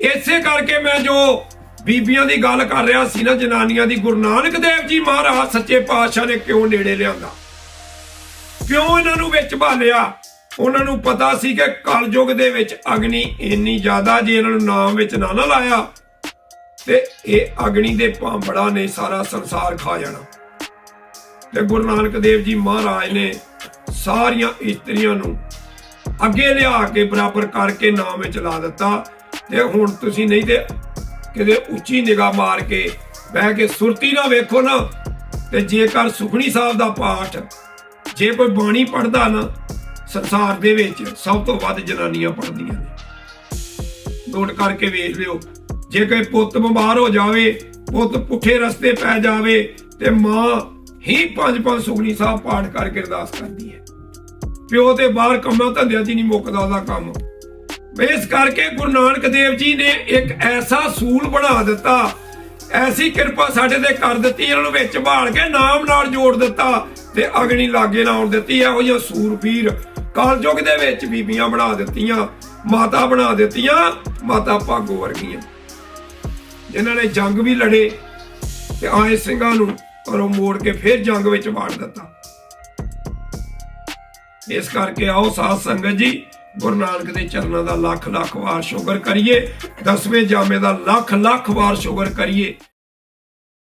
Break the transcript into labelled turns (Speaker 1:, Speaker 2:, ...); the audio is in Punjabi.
Speaker 1: ਇਸੇ ਕਰਕੇ ਮੈਂ ਜੋ ਬੀਬੀਆਂ ਦੀ ਗੱਲ ਕਰ ਰਿਹਾ ਸੀ ਨਾ, ਜਨਾਨੀਆਂ ਦੀ, ਗੁਰੂ ਨਾਨਕ ਦੇਵ ਜੀ ਮਹਾਰਾਜ ਸੱਚੇ ਪਾਤਸ਼ਾਹ ਨੇ ਕਿਉਂ ਨੇੜੇ ਲਿਆਂਦਾ? ਕਿਉਂ ਇਹਨਾਂ ਨੂੰ ਵਿੱਚ ਭਾਲਿਆ? ਉਹਨਾਂ ਨੂੰ ਪਤਾ ਸੀ ਕਿ ਕਲਯੁਗ ਦੇ ਵਿੱਚ ਅਗਨੀ ਇੰਨੀ ਜ਼ਿਆਦਾ ਜੇ ਇਹਨਾਂ ਨੂੰ ਨਾਮ ਵਿੱਚ ਨਾ ਨਾ ਲਾਇਆ, ਤੇ ਇਹ ਅਗਨੀ ਦੇ ਭਾਂਬੜਾ ਨੇ ਸਾਰਾ ਸੰਸਾਰ ਖਾ ਜਾਣਾ। ਤੇ ਗੁਰੂ ਨਾਨਕ ਦੇਵ ਜੀ ਮਹਾਰਾਜ ਨੇ ਸਾਰੀਆਂ ਇਸਤਰੀਆਂ ਨੂੰ ਅੱਗੇ ਲਿਆ ਕੇ ਬਰਾਬਰ ਕਰਕੇ ਨਾਮ ਵਿੱਚ ਲਾ ਦਿੱਤਾ। ਤੇ ਹੁਣ ਤੁਸੀਂ ਨਹੀਂ ਤੇ ਕਿਤੇ ਉੱਚੀ ਨਿਗਾਹ ਮਾਰ ਕੇ ਬਹਿ ਕੇ ਸੁਰਤੀ ਨਾ ਵੇਖੋ ਨਾ। ਤੇ ਜੇਕਰ ਸੁਖਣੀ ਸਾਹਿਬ ਦਾ ਪਾਠ ਜੇ ਕੋਈ ਬਾਣੀ ਪੜਦਾ ਨਾ, ਸੰਸਾਰ ਦੇ ਵਿੱਚ ਸਭ ਤੋਂ ਵੱਧ ਜਨਾਨੀਆਂ ਪੜਦੀਆਂ ਨੇ। ਨੋਟ ਕਰਕੇ ਵੇਖ ਲਿਓ, ਜੇ ਕੋਈ ਪੁੱਤ ਬਿਮਾਰ ਹੋ ਜਾਵੇ, ਪੁੱਤ ਪੁੱਠੇ ਰਸਤੇ ਪੈ ਜਾਵੇ, ਤੇ ਮਾਂ ਹੀ ਪੰਜ ਪੰਜ ਸੁਖਣੀ ਸਾਹਿਬ ਪਾਠ ਕਰਕੇ ਅਰਦਾਸ ਕਰਦੀ ਹੈ। ਪਿਓ ਤੇ ਬਾਹਰ ਕੰਮਾਂ ਧੰਦਿਆਂ 'ਚ ਨਹੀਂ ਮੁੱਕਦਾ ਉਹਦਾ ਕੰਮ। ਇਸ ਕਰਕੇ ਗੁਰੂ ਨਾਨਕ ਦੇਵ ਜੀ ਨੇ ਇੱਕ ਐਸਾ ਸੂਲ ਬਣਾ ਦਿੱਤਾ। ਐਸੀ ਕਿਰਪਾ ਸਾਡੇ ਤੇ ਕਰ ਦਿੱਤੀ, ਇਹਨਾਂ ਨੂੰ ਵਿੱਚ ਭਾਲ ਕੇ ਨਾਮ ਨਾਲ ਜੋੜ ਦਿੱਤਾ ਤੇ ਅਗਨੀ ਲਾਗੇ ਲਾਉਣ ਦਿੱਤੀ। ਇਹੋ ਜਿਹਾ ਸੂਰਬੀਰ ਕਲਯੁਗ ਦੇ ਵਿੱਚ ਬੀਬੀਆਂ ਬਣਾ ਦਿੱਤੀਆਂ, ਮਾਤਾ ਬਣਾ ਦਿੱਤੀਆਂ, ਮਾਤਾ ਭਾਗੋ ਵਰਗੀਆਂ। ਜਿਨ੍ਹਾਂ ਨੇ ਜੰਗ ਵੀ ਲੜੇ ਤੇ ਆਏ ਸਿੰਘਾਂ ਨੂੰ ਘਰੋਂ ਮੋੜ ਕੇ ਫਿਰ ਜੰਗ ਵਿੱਚ ਵਾੜ ਦਿੱਤਾ। ਇਸ ਕਰਕੇ ਆਓ ਸਾਧ ਸੰਗਤ ਜੀ ਗੁਰੂ ਨਾਨਕ ਦੇ ਚਰਨਾਂ ਦਾ ਲੱਖ ਲੱਖ ਵਾਰ ਸ਼ੁਕਰ ਕਰੀਏ। ਦਸਵੇਂ ਜਾਮੇ ਦਾ ਲੱਖ ਲੱਖ ਵਾਰ ਸ਼ੁਕਰ ਕਰੀਏ।